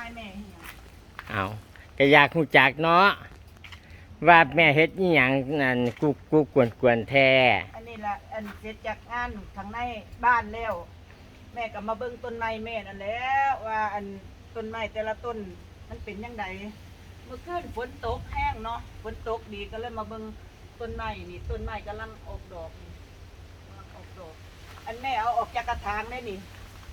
ายแม่เหี่ยเอาก็อยากรู้จักเนาะว่าแม่เฮ็ดอีหยังนั่นกุกกุกวนกวนแท้อันนี้ละอันเสร็จจากงานทางในบ้านแล้ว แม่ก็มาเบิ่งต้นไม้แม่นั่นแหล้วว่าอันต้นไม้แต่ละต้นมันเป็นยังไงเมื่อคืนฝนตกแห้งเนาะฝนตกดีก็เลยมาเบิ่งต้นไม้นี่ต้นไม้กำลังออกดอกนี่กำลังออกดอก อันแม่เอาออกจากกระถางได้นี่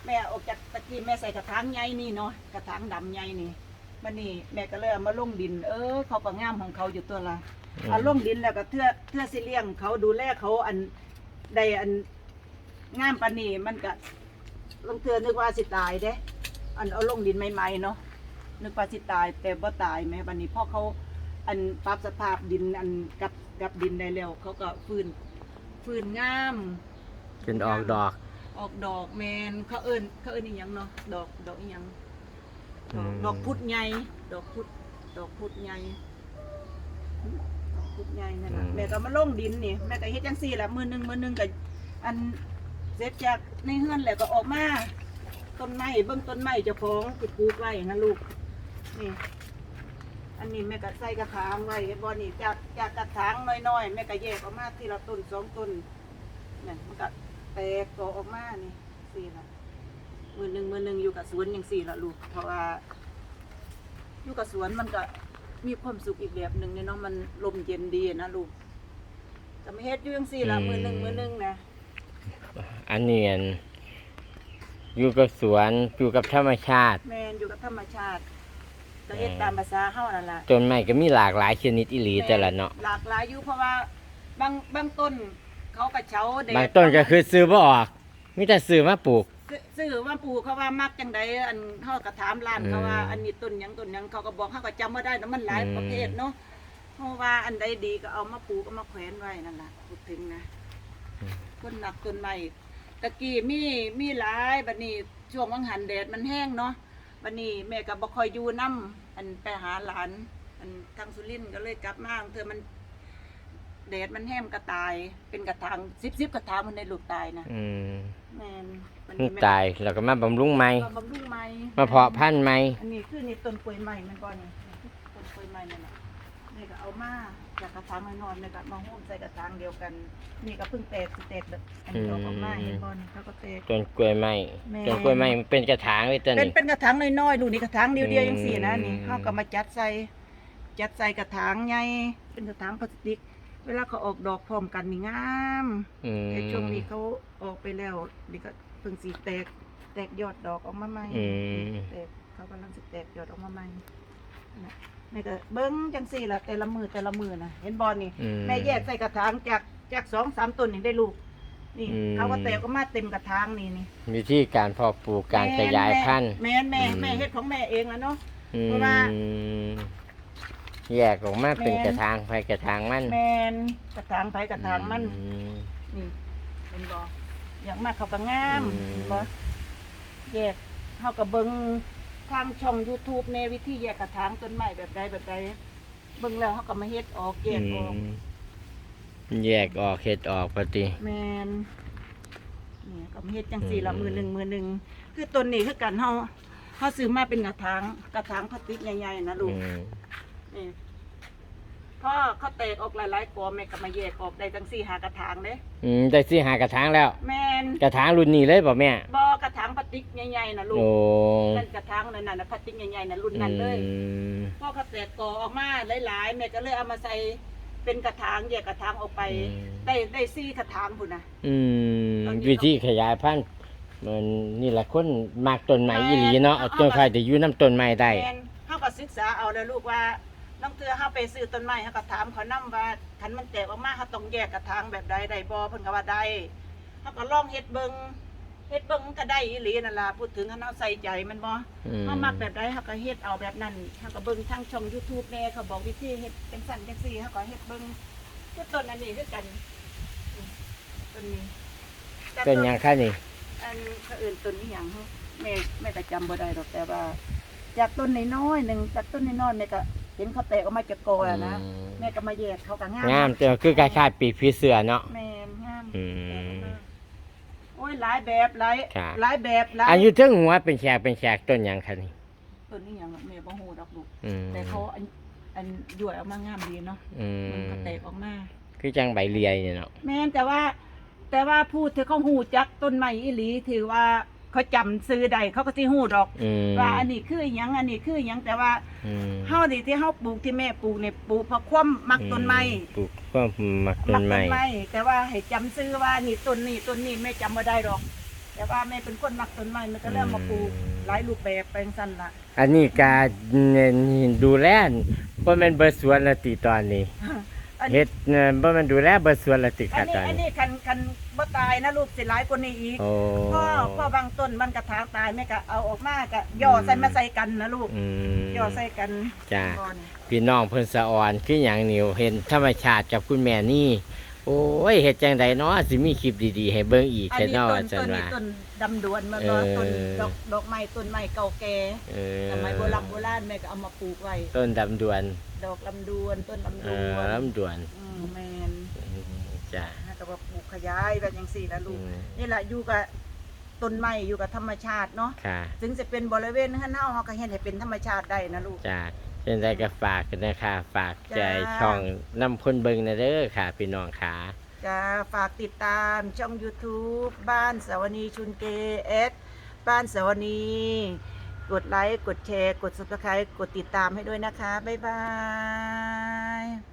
แม่เอาออกจากตะกี้แม่ใส่กระถางใหญ่นี่เนาะกระถางดำใหญ่นี่มันนี่แม่ก็เลยเอามาลงดิน เออ เขาก็งามของเขาอยู่ตัวละเอาลงดินแล้วก็เทื่อเทื่อสิเลี้ยงเขาดูแลเขาอันได้อันงามปานนี้มันก็ลงเทื่อนึกว่าสิตายเด้ อันเอาลงดินใหม่ๆเนาะนึกว่าสิตาย แต่บ่ตายแม่บัดนี้พอเขาอันปรับสภาพดินอันกับกับดินได้แล้วเขาก็ฟื้นฟื้นงาม จนออกดอก ออกดอกแมนเขาเอิ้นเขาเอิ้นอีหยังเนาะดอกดอกอีหยังดอกอืม ดอกพุดใหญ่ดอกพุดดอกพุดใหญ่ดอกพุดใหญ่นั่นแหละแม่ก็มาลงดินนี่แม่ก็เฮ็ดจังซี่แหละมือหนึงมือหนึงก็อันเสร็จจากในเฮือนแล้วก็ออกมาต้นไม้เบิ่งต้นไม้เจ้าของที่ปลูกไว้นะลูกนี่ อันนี้แม่ก็ใส่กระถางไว้เห็นบ่นี่จากจากกระถางน้อยๆแม่ก็แยกออกมาทีละต้นสองต้นเนี่ยมัน ก็แตกกอออกมานี่สี่ละมือหนึ่งมือหนึ่งอยู่กับสวนอย่างสี่ละลูก เพราะว่า อยู่กับสวนมันก็มีความสุขอีกแบบหนึ่งเนี่ยเนาะมันลมเย็นดีนะลูกจะไม่เฮ็ดอยู่อย่างสี่ละอืมมือหนึ่งมือหนึ่งนะอันเนียนอยู่กับสวนอยู่กับธรรมชาติ แมนอยู่กับธรรมชาติก็เฮ็ดตามภาษาเฮานั่นล่ะต้นไม้ก็มีหลากหลายชนิดอีหลีแต่ละเนาะหลากหลายอยู่เพราะว่าบางบางต้น เขากระเช้าแดดบางต้นก็คือซื้อบ่ออกมีแต่ซื้อมาปลูก ซื้อซื้อว่าปลูกเขาว่ามักจังใดอันเขาก็ถามร้านเขาว่าอืมอันนี้ต้นหยังต้นหยังเขาก็บอกเขาก็จำไม่ได้นะมันหลายอืมประเภทเนาะเพราะว่าอันใดดีก็เอามาปลูกเอามาแขวนไว้นั่นแหละพูดถึงนะต้นหนักต้นใหม่ตะกี้มีมีหลายบัดนี้ช่วงวังหันแดดมันแห้งเนาะบัดนี้แม่ก็บ่ค่อยอยู่นํอันไปหาหลาน อันทางสุรินทร์ก็เลยกลับมาเธอมัน แดดมันแห้งกระตาย เป็นกระถางซิบซิบกระถางมันในลูกตายนะอืมแมนบัดมันแม่ตายแล้วก็มาบำรุงใหม่ก็บำรุงใหม่มาเพาะพันธุ์ใหม่อันนี้คือนี่ต้นกล้วยใหม่มันก่อนนี่ต้นกล้วยใหม่นั่นแหละนี่ก็เอามาจากกระถางน้อยๆนี่ก็มาหุ้มใส่กระถางเดียวกัน นี่ก็เพิ่งแตกสิแตกแบบอันนี้ออกมาเห็นบ่นี่เขาก็แตก ต้นกล้วยไม้แม่ ต้นกล้วยไม้มันเป็นกระถางเลยต้นเป็นนี้ เป็นกระถางน้อยๆดูนี่กระถางเดียวอืๆมอย่างสี่นะนี่เขาก็มาจัดใส่จัดใส่กระถางใหญ่เป็นกระถางพลาสติก เวลาเขาออกดอกพร้อมกันนี่งามอืมแต่ช่วงนี้เขาออกไปแล้วนี่ก็เพิ่งสีแตก แตกยอดดอกออกมาใหม่อืมแตกเขากำลังสิแตกยอดออกมาใหม่นะแม่ก็เบิ้งจังสี่ละแต่ละมือแต่ละมือนะเห็นบอลนี่ อื แม่แยกใส่กระถางจากจากสองสามต้นนี่ได้ลูก นี่อืม เขาก็แตกออกมาเต็มกระถางนี่นี่วิธีการเพาะปลูกการขยายพันธุ์ แม่นแม่อืม แม่เฮ็ดของแม่เองแล้วเนาะอืเพราะว่าม แยกออกมาเป็นแม่นกระถางไปกระถางมันแม่นกระถางไผกระถางมัน อืม นี่เป็นบออย่างมากเขาก็งามอืมเห็นบ่แยกเขาก็เบิ่งทางช่อง YouTube ในวิธีแยกกระถางต้นไม้แบบใดแบบใดเบิ่งแล้วเขาก็มาเฮ็ดออกแยกออกอืมแยกออกเห็ดออกปฏิ แมนนี่ก็มาเฮ็ดจังสี่ละอืม มือหนึ่งมือหนึ่งคือต้นนี้คือกันเฮาเฮาซื้อมาเป็นกระถางกระถางพลาสติกใหญ่ๆนะลูกอืม นี่พอเขาแตกออกหลายๆกอแม่ก็มาแยกออกได้จังสี่หากระถางเด้อืมได้ซื้อหากระถางแล้ว แมนกระถางรุ่นนี้เลยป่ะแม่บ่กระถางพลาสติกใหญ่ๆนะลูกโอ้นั่นกระถางนั่นน่ะพลาสติกใหญ่ๆน่ะรุ่นนั้นเลยอืมพ่อเขาแตกกอออกมาหลายๆแม่ก็เลยเอามาใส่เป็นกระถางแยกกระถางออกไป ได้ได้ซี่กระถางพุ่นน่ะอืมตอนนี้วิธีขยายพันธุ์มันนี่แหละคนมากต้นไม้อีหลีเนาะเอาจนใครจะอยู่น้ำต้นไม้ได้ แม่นเฮาก็ศึกษาเอาแล้วลูกว่า ไปซื้อต้นไม้เฮาก็ถามเขานํว่าคันมันแตกออกมาเฮาต้องแยกกระถางแบบใดได้บ่เพิ่นก็ว่าได้เฮาก็ลองเฮ็ดเบิ่งเฮ็ดเบิ่งมันก็ได้อีหลีนั่นล่ะพูดถึงคันเฮาใส่ใจมันบ่อืม เฮามักแบบใดเฮาก็เฮ็ดเอาแบบนั้นเฮาก็เบิ่งทางช่อง YouTube แน่เขาบอกวิธีเฮ็ดเป็นสั่นจังซี่เฮาก็เฮ็ดเบิ่งคือต้นอันนี้คือกันอืมต้นนี้แต่เป็นหยังคะนี่ อันเขาอื่นต้นนี้อย่างแม่แม่ก็จำบ่ได้หรอกแต่ว่า จากต้นน้อยๆหนึ่งจากต้นน้อยๆแม่ก็เห็นเขาแตกออกมาจากกอแล้วนะอืมแม่ก็มาแยกเขาก็งามงามแต่คือคล้ายๆปีกผีเสือเนาะแม่นงามอืม โอ้ยหลายแบบหลายครับ หลายแบบหลายอายุถึงหัวเป็นแฉกเป็นแฉกต้นหยังคะนี่ตต้นนี้อย่างแม่บ่ฮู้ดอกลูกอืมแต่เขาอันอันย่วยออกมางามดีเนาะอืมันมก็แตกออกมา คือจังใบเลียเนี่ยเนาะ แม่นแต่ว่าแต่ว่าพูดถึงเขาฮู้จักต้นไม้อีหลีถือว่า เขาจำซื้อใดเขาก็สิฮู้ดอก อืมว่าอันนี้คือหยังอันนี้คือหยังแต่ว่าอืมเฮานี่ที่เฮาปลูกที่แม่ปลูกเนี่ยปลูกเพราะความมักต้นไม้ปลูกความมักต้มันกไม้ต้นไม้แต่ว่าให้จำซื้อว่านี่ต้นนี้ต้นนี้แม่จำบ่ได้ดอก แต่ว่าแม่เป็นคนมักต้นไม้มันก็เริ่มมาปลูกหลายรูปแบบไปจังซั่นล่ะอันนี้กาดูแลบ่แม่นเบิดสวนละติตอนนี้อัน เฮ็ดเอ่อบ่แม่นดูแลเบิดสวนละติอัค่ะนนี้ตอนอันนี้นี้คันคันบ่ตายนะลูกสิหลายกว่านี้อีกโอ้ พ่อพ่อบางต้นมันกระถางตายแม่ก็เอาออกมาก็ย่อใส่มาใส่กันนะลูกอืมย่อใส่กันจ้า ก่อนพี่น้องเพิ่นสะอ่อนคือหยังนิวเห็นธรรมชาติกับคุณแม่นี่ โอ้ยเฮ็ดจังใดเนาะสิมีคลิปดีๆ ให้เบิ่งอีกอันแท้นี้เนาะต้ว่านซั่ต้นนนี้ว่า ต้นดำดวนมาเอบ่อต้นดอกดอกไม้ต้นไม้เก่าแก่เออสมัยโบราณโบราณแม่ก็เอามาปลูกไว้ต้นดำดวนดอกลำดวนต้นลำเอดอวนลำดวนอืมแมนอืมจ้านะก็ว่าปลูกขยายแบบอย่างสี่ละลูกอืมนี่แหละอยู่กับต้นไม้อยู่กับธรรมชาติเนาะค่ะถึงจะเป็นบริเวณข้างเฮาเฮาก็เห็นให้เป็นธรรมชาติได้นะลูกจ้า เช่นใดก็ฝากกันนะคะ ฝากใจจ้าช่องนำคนเบิ่งนะเด้อค่ะ พี่น้องค่ะจะฝากติดตามช่อง YouTube บ้านสาวนีชุนเกเอสบ้านสาวนีกดไลค์ กดแชร์ กด subscribe กดติดตามให้ด้วยนะคะ บ๊ายบาย